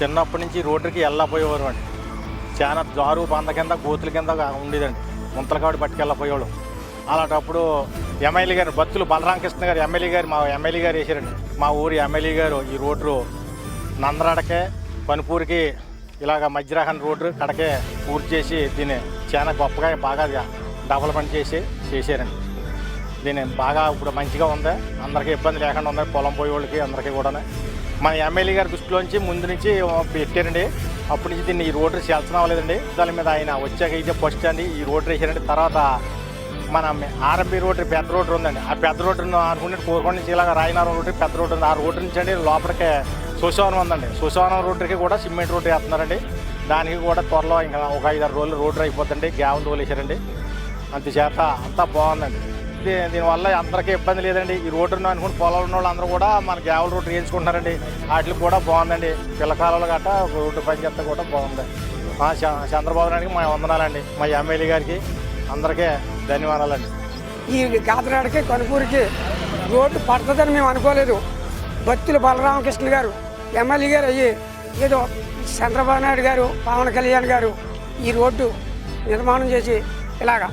చిన్నప్పటి నుంచి రోడ్డుకి వెళ్ళపోయేవారు అండి చాలా జారు బంద కింద గోతుల కింద ఉండేదండి. ముంతలకాడు పట్టుకెళ్ళపోయేవాళ్ళు అలాంటప్పుడు ఎమ్మెల్యే గారు బత్తులు బలరామకృష్ణ గారు ఎమ్మెల్యే గారు మా ఎమ్మెల్యే గారు వేసారండి మా ఊరి ఎమ్మెల్యే గారు ఈ రోడ్డు నందరాడకే పనిపూరికి ఇలాగ మధ్యరహం రోడ్డు కడకే పూర్తి చేసి దీన్ని చాలా గొప్పగా బాగా డెవలప్మెంట్ చేసి చేశారండి. దీన్ని బాగా ఇప్పుడు మంచిగా ఉంది. అందరికీ ఇబ్బంది లేకుండా ఉంది. పొలం పోయే వాళ్ళకి అందరికీ కూడా మన ఎమ్మెల్యే గారి దృష్టిలోంచి ముందు నుంచి పెట్టారండి. అప్పటి నుంచి దీన్ని ఈ రోడ్డు చేల్చడం అవ్వలేదండి. దాని మీద ఆయన వచ్చాక ఇదే ఫస్ట్ అండి ఈ రోడ్డు వేసారండి. తర్వాత మన ఆర్ఎంపీ రోడ్డు పెద్ద రోడ్డు ఉందండి. ఆ పెద్ద రోడ్డును అనుకుంటే కోరుకొండ నుంచి ఇలాగ రాయనగరం రోడ్డు పెద్ద రోడ్డు ఉంది. ఆ రోడ్డు నుంచి అండి లోపలికి సుశవనం ఉందండి. సుశవనం రోడ్డుకి కూడా సిమెంట్ రోడ్డు వేస్తున్నారండి. దానికి కూడా త్వరలో ఇంకా ఒక ఐదారు రోజులు రోడ్డు అయిపోతుందండి. గ్యావెల్ తోలేశారండి అంతచేత అంతా బాగుందండి. దీనివల్ల అందరికీ ఇబ్బంది లేదండి. ఈ రోడ్డును అనుకుని పొలాలు ఉన్న వాళ్ళందరూ కూడా మన గ్యావల్ రోడ్డు వేయించుకుంటున్నారండి. వాటికి కూడా బాగుందండి. పిల్లకాలలో గట్ట రోడ్డు పనిచేస్తా కూడా బాగుంది. మా చ- చంద్రబాబు నాయుడికి మా వందనాలండి. మా ఎమ్మెల్యే గారికి అందరికీ ధన్యవాదాలండి. ఈ కాకినాడకి కనుపూరికి రోడ్డు పడుతుందని మేము అనుకోలేదు. భక్తులు బలరామకృష్ణ గారు ఎమ్మెల్యే గారు అయ్యి ఏదో చంద్రబాబు నాయుడు గారు పవన్ కళ్యాణ్ గారు ఈ రోడ్డు నిర్మాణం చేసి ఇలాగా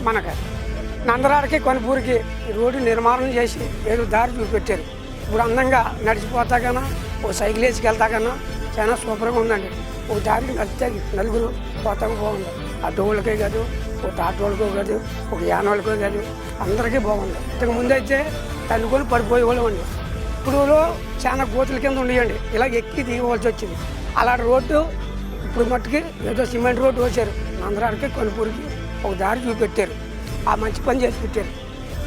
మనకి నందరాడికి కొనుపూరికి రోడ్డు నిర్మాణం చేసి ఏదో దారి చూపెట్టారు. ఇప్పుడు అందంగా నడిచిపోతా కన్నా ఓ సైకిల్ వేసుకెళ్తా కన్నా చాలా సూపర్గా ఉందండి. ఓ దారి నడిస్తే నలుగురు పోతాకు బాగుంది. ఆ డోళ్ళకే కాదు ఒక తాటోళ్ళకో కాదు ఒక యానోళ్ళకో కాదు అందరికీ బాగుంది. ఇంతకు ముందు అయితే పడిపోయే పడిపోయేవాళ్ళం అండి. ఇప్పుడు చాలా గోతుల కింద ఉండేయండి. ఇలా ఎక్కి దిగవలసి వచ్చింది. అలాంటి రోడ్డు ఇప్పుడు మట్టుకి ఏదో సిమెంట్ రోడ్డు వచ్చారు నందరాడికి కొనుపూరికి ఒక దారి చూపెట్టారు. ఆ మంచి పని చేసి పెట్టారు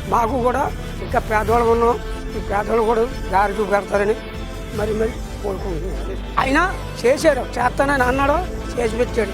మాకు కూడా ఇంకా పేదవాళ్ళు ఉన్నాం. ఈ పేదవాళ్ళు కూడా దారి చూపెడతారని మరి మరి కోరుకుంటున్నాను అయినా చేశారు చేస్తానని అన్నాడు. చేసి పెట్టాడు.